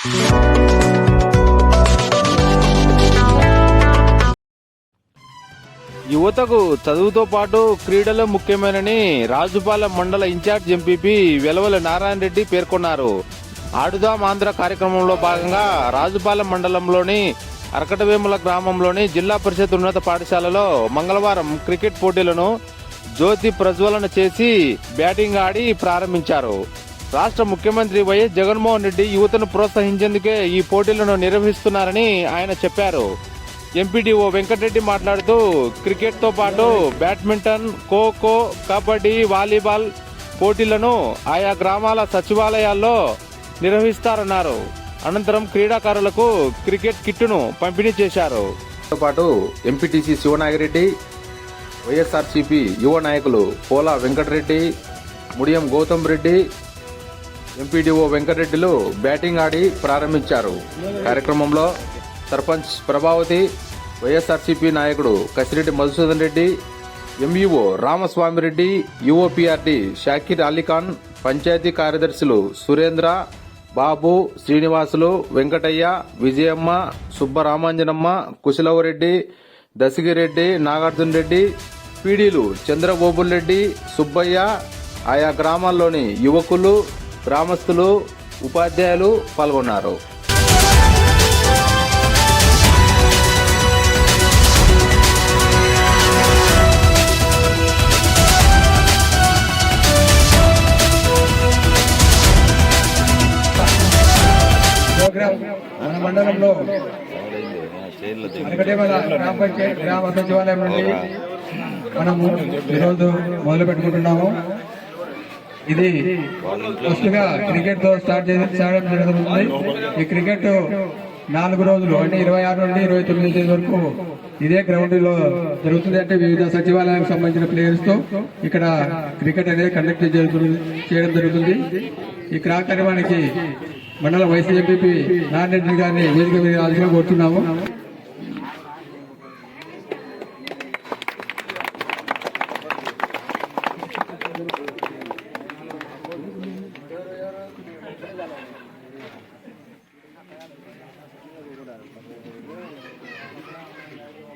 యువతకు చదువుతో పాటు క్రీడలు ముఖ్యమేనని రాజుపాలెం మండల ఇన్ఛార్జ్ ఎంపీపీ వెలవల నారాయణ రెడ్డి పేర్కొన్నారు. ఆడుదాం ఆంధ్ర కార్యక్రమంలో భాగంగా రాజుపాలెం మండలంలోని అరకటవేముల గ్రామంలోని జిల్లా పరిషత్ ఉన్నత పాఠశాలలో మంగళవారం క్రికెట్ పోటీలను జ్యోతి ప్రజ్వలన చేసి బ్యాటింగ్ ఆడి ప్రారంభించారు. రాష్ట్ర ముఖ్యమంత్రి వైఎస్ జగన్మోహన్ రెడ్డి యువతను ప్రోత్సహించేందుకే ఈ పోటీలను నిర్వహిస్తున్నారని ఆయన చెప్పారు. ఎంపీడీఓ వెంకటరెడ్డి మాట్లాడుతూ క్రికెట్తో పాటు బ్యాడ్మింటన్ ఖోఖో కబడ్డీ వాలీబాల్ పోటీలను ఆయా గ్రామాల సచివాలయాల్లో నిర్వహిస్తారన్నారు. అనంతరం క్రీడాకారులకు క్రికెట్ కిట్టును పంపిణీ చేశారు. పాటు ఎంపీటీసీ శివనాగిరెడ్డి వైఎస్ఆర్సీపీ యువ నాయకులు పోలా వెంకటరెడ్డి ముడియం గౌతమ్ రెడ్డి ఎంపీడీఓ వెంకటరెడ్డిలు బ్యాటింగ్ ఆడి ప్రారంభించారు. కార్యక్రమంలో సర్పంచ్ ప్రభావతి వైఎస్ఆర్సీపీ నాయకుడు కసిరెడ్డి మధుసూదన్ రెడ్డి ఎంఈఓ రామస్వామిరెడ్డి యుఓపిఆర్డి షాకిర్ అలీఖాన్ పంచాయతీ కార్యదర్శులు సురేంద్ర బాబు శ్రీనివాసులు వెంకటయ్య విజయమ్మ సుబ్బరామాంజనమ్మ కుశలవరెడ్డి దశగిరెడ్డి నాగార్జున రెడ్డి పీడీలు చంద్రబోబుల్ రెడ్డి సుబ్బయ్య ఆయా గ్రామాల్లోని యువకులు గ్రామస్తులు ఉపాధ్యాయులు పాల్గొన్నారు. ప్రోగ్రాం మన మండలంలో అనకటేమల గ్రామ పంచాయతీ గ్రామ సచివాలయం నుండి మనము ఈరోజు మొదలు పెట్టుకుంటున్నాము ఇది ఫస్ట్గా క్రికెట్తో స్టార్ట్ చేయడం జరుగుతుంది ఈ క్రికెట్ నాలుగు రోజులు అంటే ఇరవై ఆరు నుండి ఇరవై తొమ్మిది తేదీ వరకు ఇదే గ్రౌండ్లో జరుగుతుంది. అంటే వివిధ సచివాలయానికి సంబంధించిన ప్లేయర్స్తో ఇక్కడ క్రికెట్ అనేది కండక్ట్ జరుగుతుంది చేయడం జరుగుతుంది. ఈ కార్యక్రమానికి మండల వైసీ నాన్ నారాయణ గారిని వేదిక మీద కోరుతున్నాము.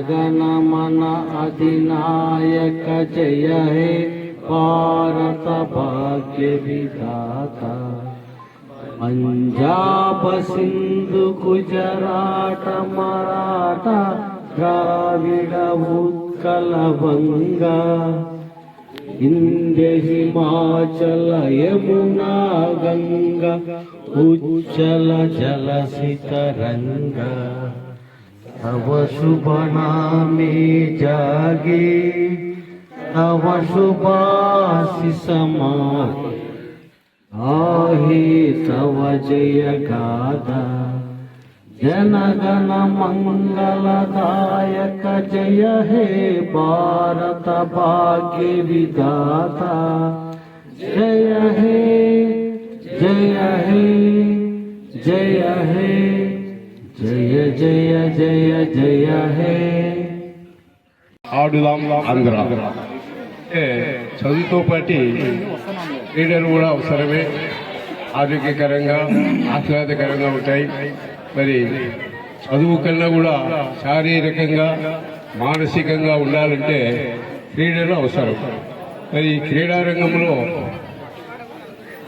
मन अधिनायक जय हे भारत भाग्य विधाता पंजाब सिंधु गुजरात मराठा द्राविड उत्कल बंगा इंद्र हिमाचल यमुना गंगा उज्जल जलसि तरंगा तव शुभ नामे जागे तव मागे आहे तव जय गादा, जनगण मंगलदायक जय हे भारत भाग्य विधाता। जय हे जय हे जय हे। జయ జయ జయ జయ హే. ఆడుదాం ఆంధ్ర. చదువుతో పాటి క్రీడలు కూడా అవసరమే. ఆరోగ్యకరంగా ఆహ్లాదకరంగా ఉంటాయి. మరి చదువు కన్నా కూడా శారీరకంగా మానసికంగా ఉండాలంటే క్రీడలు అవసరం. మరి క్రీడారంగంలో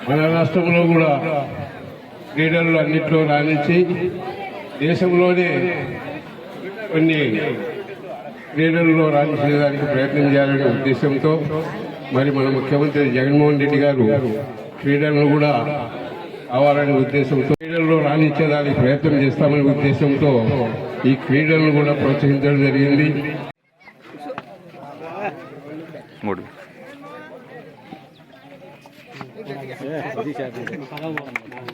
మన రాష్ట్రంలో కూడా క్రీడలు అన్నింటిలో రాణించి దేశంలోనే కొన్ని క్రీడల్లో రాణించడానికి ప్రయత్నం చేయాలనే ఉద్దేశంతో మరి మన ముఖ్యమంత్రి జగన్మోహన్ రెడ్డి గారు క్రీడలను కూడా కావాలనే ఉద్దేశంతో క్రీడల్లో రాణించడానికి ప్రయత్నం చేస్తామనే ఉద్దేశంతో ఈ క్రీడలను కూడా ప్రోత్సహించడం జరిగింది. మూడు.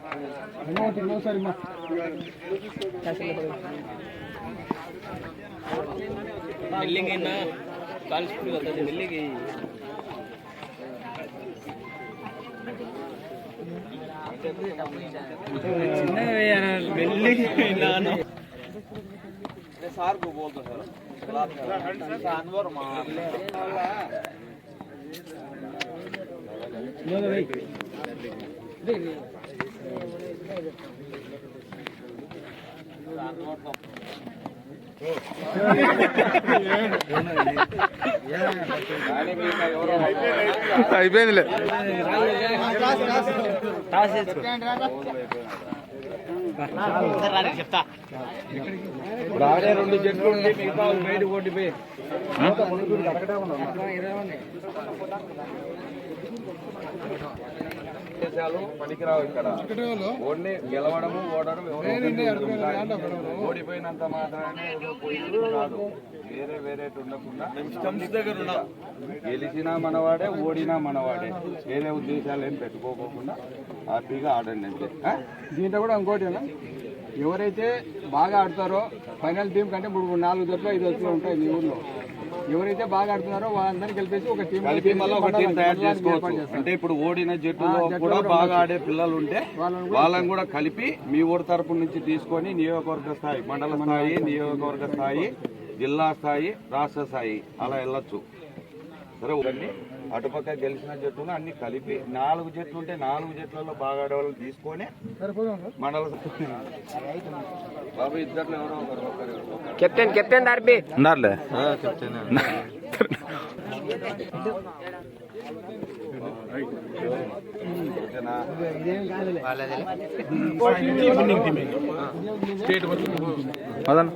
ఆ, బే. బిల్డింగ్ అయినా కాల్చుకుంటూ వెళ్తుంది బిల్డింగ్ బిల్డింగ్ అయినా సార్ को बोल दो सर अनवर అయిపోయిందిలే. చెప్తా ఆడే రెండు జట్లు ఉండి మిగతా బయట ఓడిపోయి దేశాలు పనికిరావు ఇక్కడ. ఓడిని గెలవడము ఓడడం ఎవరో ఓడిపోయినంత మాత్రమే కాదు. వేరే వేరే ఉండకుండా గెలిచినా మనవాడే ఓడినా మనవాడే. వేరే ఉద్దేశాలు ఏం పెట్టుకోకుండా హ్యాపీగా ఆడండి అంతే. ఆ? దీంట్లో కూడా ఇంకోటి అన్న, ఎవరైతే బాగా ఆడతారో ఫైనల్ టీం కంటే మూడు నాలుగు జట్లు ఐదు జట్లు ఉంటాయి మీ ఊర్లో. ఎవరైతే బాగా ఆడుతున్నారో వాళ్ళందరినీ కలిపేసి ఒక టీం కలిపి మళ్ళీ ఒక టీం తయారు చేసుకోవచ్చు. అంటే ఇప్పుడు ఓడిన జట్టులో కూడా బాగా ఆడే పిల్లలు ఉంటే వాళ్ళని కూడా కలిపి మీ ఊరు తరపు నుంచి తీసుకొని నియోజకవర్గ స్థాయి మండల స్థాయి నియోజకవర్గ స్థాయి జిల్లా స్థాయి రాష్ట్ర స్థాయి అలా వెళ్ళొచ్చు. సరే అటుపక్క గెలిచిన జట్టును అన్ని కలిపి నాలుగు జట్లు ఉంటే నాలుగు జట్లలో బాగా ఆడే వాళ్ళని తీసుకొని మండల బాబు ఇద్దరు ఎవరో ఒకరు ఒకరు ఒకరు. కెప్టెన్ కెప్టెన్ దార్బి ఉన్నారులే. ఓకేనా? మదన్.